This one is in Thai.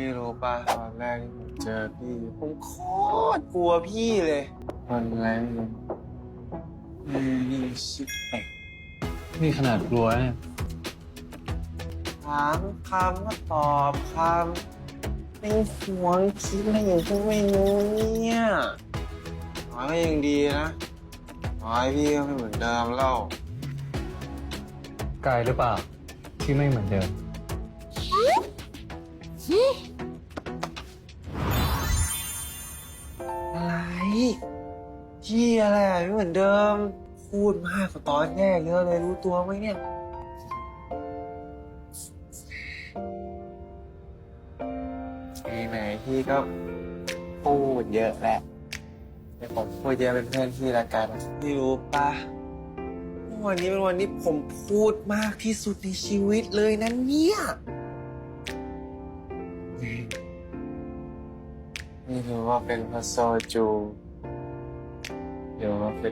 พี่รู้ป่ะตอนแรกที่ผมเจอพี่ผมโคตรกลัวพี่เลยวันแรกเลยมีชิบแปกนี่ขนาดกลัวเนี่ยถามคำก็ตอบคำไม่หวงคิดอะไรอย่างที่ไม่รู้เนี่ยน้อยก็ยังดีนะน้อยพี่ก็ไม่เหมือนเดิมแล้วกายหรือเปล่าที่ไม่เหมือนเดิม พี่อะไรอะไม่เหมือนเดิม พูดมากกว่าตอนแรกเยอะเลยรู้ตัวไหมเนี่ยทีไหนพี่ก็พูดเยอะแหละเดี๋ยวผมพูดเยอะเป็นเพื่อนพี่ละกันพี่รู้ปะวันนี้เป็นวันที่ผมพูดมากที่สุดในชีวิตเลยนะเนี่ยไม่รู้ว่าเป็นเพราะโซจู หรือว่าเ